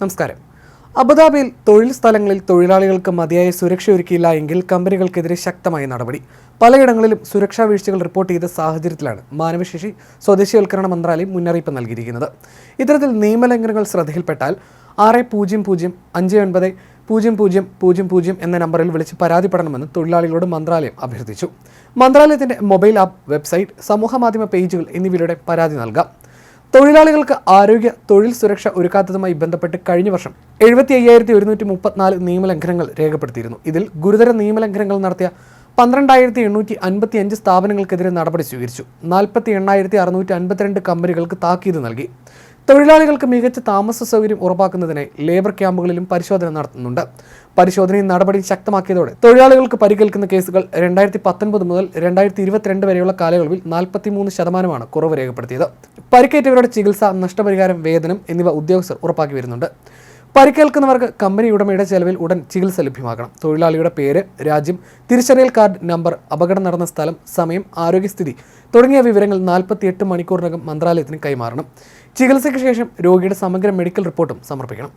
നമസ്കാരം. അബുദാബിയിൽ തൊഴിൽ സ്ഥലങ്ങളിൽ തൊഴിലാളികൾക്ക് മതിയായ സുരക്ഷ ഒരുക്കിയില്ല എങ്കിൽ കമ്പനികൾക്കെതിരെ ശക്തമായ നടപടി. പലയിടങ്ങളിലും സുരക്ഷാ വീഴ്ചകൾ റിപ്പോർട്ട് ചെയ്ത സാഹചര്യത്തിലാണ് മാനവശേഷി സ്വദേശിവൽക്കരണ മന്ത്രാലയം മുന്നറിയിപ്പ് നൽകിയിരിക്കുന്നത്. ഇത്തരത്തിൽ നിയമലംഘനങ്ങൾ ശ്രദ്ധയിൽപ്പെട്ടാൽ ആറ് പൂജ്യം പൂജ്യം അഞ്ച് ഒൻപത് പൂജ്യം പൂജ്യം പൂജ്യം പൂജ്യം എന്ന നമ്പറിൽ വിളിച്ച് പരാതിപ്പെടണമെന്ന് തൊഴിലാളികളോട് മന്ത്രാലയം അഭ്യർത്ഥിച്ചു. മന്ത്രാലയത്തിന്റെ മൊബൈൽ ആപ്പ് വെബ്സൈറ്റ് സമൂഹമാധ്യമ പേജുകൾ എന്നിവയിലൂടെ പരാതി നൽകാം. തൊഴിലാളികൾക്ക് ആരോഗ്യ തൊഴിൽ സുരക്ഷ ഒരുക്കാത്തതുമായി ബന്ധപ്പെട്ട് കഴിഞ്ഞ വർഷം എഴുപത്തി അയ്യായിരത്തി ഒരുന്നൂറ്റി മുപ്പത്തിനാല് നിയമലംഘനങ്ങൾ രേഖപ്പെടുത്തിയിരുന്നു. ഇതിൽ ഗുരുതര നിയമലംഘനങ്ങൾ നടത്തിയ പന്ത്രണ്ടായിരത്തി എണ്ണൂറ്റി അൻപത്തി അഞ്ച് സ്ഥാപനങ്ങൾക്കെതിരെ നടപടി സ്വീകരിച്ചു. നാൽപ്പത്തി എണ്ണായിരത്തി അറുന്നൂറ്റി അൻപത്തിരണ്ട് കമ്പനികൾക്ക് താക്കീത് നൽകി. തൊഴിലാളികൾക്ക് മികച്ച താമസ സൗകര്യം ഉറപ്പാക്കുന്നതിനായി ലേബർ ക്യാമ്പുകളിലും പരിശോധന നടത്തുന്നുണ്ട്. പരിശോധനയും നടപടിയും ശക്തമാക്കിയതോടെ തൊഴിലാളികൾക്ക് പരിക്കേൽക്കുന്ന കേസുകൾ രണ്ടായിരത്തി പത്തൊൻപത് മുതൽ രണ്ടായിരത്തി ഇരുപത്തിരണ്ട് വരെയുള്ള കാലയളവിൽ നാൽപ്പത്തിമൂന്ന് ശതമാനമാണ് കുറവ് രേഖപ്പെടുത്തിയത്. പരിക്കേറ്റവരുടെ ചികിത്സ നഷ്ടപരിഹാരം വേതനം എന്നിവ ഉദ്യോഗസ്ഥർ ഉറപ്പാക്കി വരുന്നുണ്ട്. പരിക്കേൽക്കുന്നവർക്ക് കമ്പനി ഉടമയുടെ ചെലവിൽ ഉടൻ ചികിത്സ ലഭ്യമാക്കണം. തൊഴിലാളിയുടെ പേര് രാജ്യം തിരിച്ചറിയൽ കാർഡ് നമ്പർ അപകടം നടന്ന സ്ഥലം സമയം ആരോഗ്യസ്ഥിതി തുടങ്ങിയ വിവരങ്ങൾ നാൽപ്പത്തിയെട്ട് മണിക്കൂറിനകം മന്ത്രാലയത്തിന് കൈമാറണം. ചികിത്സയ്ക്ക് ശേഷം രോഗിയുടെ സമഗ്ര മെഡിക്കൽ റിപ്പോർട്ടും സമർപ്പിക്കണം.